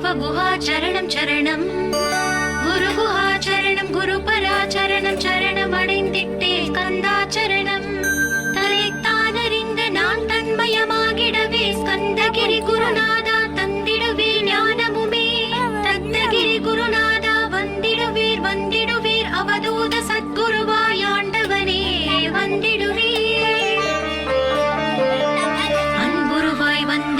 சரவண பவ குஹாச்சரணம் சரணம் குரு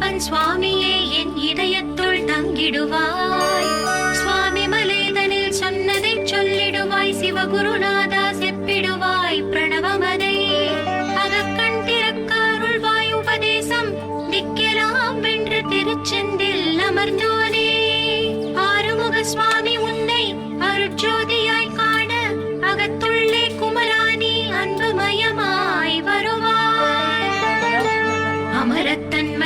தகப்பன் சுவாமியே என் இதயத்துள் தங்கிடுவாய். சுவாமி மலேதனில் சொன்னதை சொல்லிடுவாய் சிவகுருநாதா செப்பிடுவாய் பிரணவமதை. அகக்கண் திறக்காருள்வாய் உபதேசம் திக்கலாம் வென்று திருச்செந்தில் அமர்ந்தோனே. ஆறுமுக சுவாமி உன்னை அருட்சோதி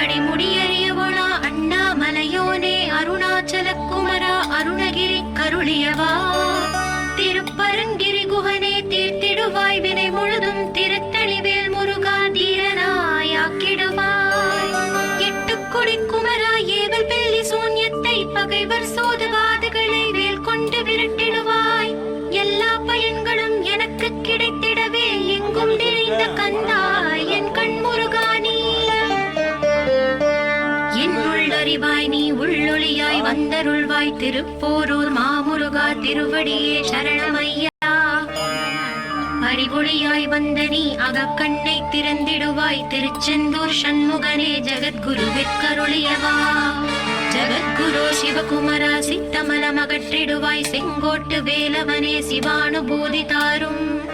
அடிமுடியறியவளா அண்ணாமலையோனே அருணாச்சல குமரா அருணகிரி கருளியவா. திருப்பரங்கிரி என் நீ உள்ளொளியாய் வந்தருள்வாய். திருப்போரூர் மாமுருகா திருவடியே சரணமையா. அறிவொளியாய் வந்த நீ அகக்கண்ணை திறந்திடுவாய். திருச்செந்தூர் சண்முகனே ஜெகத்குருவிற்கருளியவா. ஜெகத்குரு சிவகுமரா சித்தமலம் அகற்றிடுவாய் செங்கோட்டு வேலவனே சிவானுபூதி தாரும்.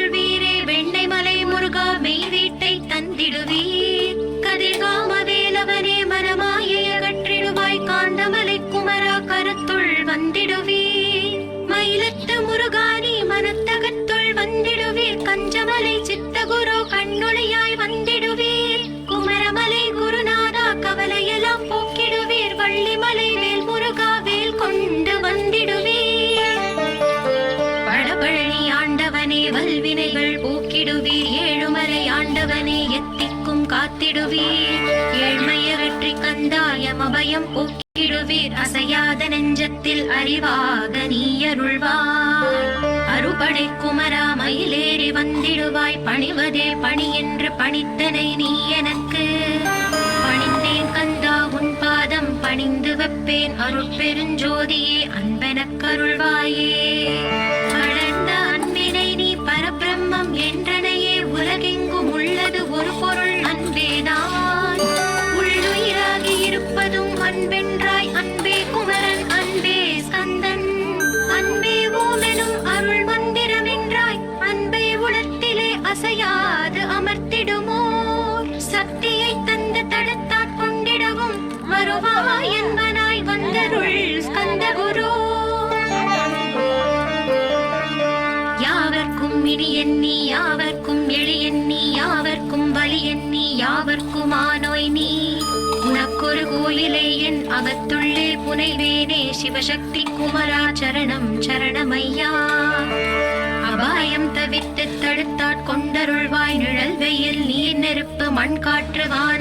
கஞ்சமலை சித்தகுரு கண்ணுளையாய் வந்திடுவீர். குமரமலை குருநாதா கவலையெல்லாம் போக்கிடுவீர். வள்ளிமலை வேல் முருகா வேல் கொண்டு வந்திடுவீர். பழபழனி ஆண்டவனே வல்வினைகள் போக்கிடுவீர். ஏழுமலை ஆண்டவனே எத்திக்கும் காத்திடுவீர். ஏழ்மையகற்றி கந்தாயம் அபயம் போக்கிடுவீர். அசையாத நெஞ்சத்தில் அறிவாக நீ அறுபடை குமரா மயிலேறி வந்திடுவாய். பணிவதே பணி என்று பணித்தனை நீ எனக்கு. பணிந்தேன் கந்தா உன் பாதம் பணிந்து வைப்பேன். அருட்பெருஞ்சோதியே அன்பெனக் கருள்வாயே. பகவா யாவர்க்கும் இடி எண்ணி யாவர்க்கும் எளி எண்ணி யாவர்க்கும் நீ. உனக்கொரு கோயிலே என் புனைவேனே சிவசக்தி குமரா சரணம் சரணமையா. அபாயம் தவிர்த்து தடுத்தாட் கொண்டருள்வாய் நிழல் வெயில் நீர் நெருப்பு மண் காற்று வான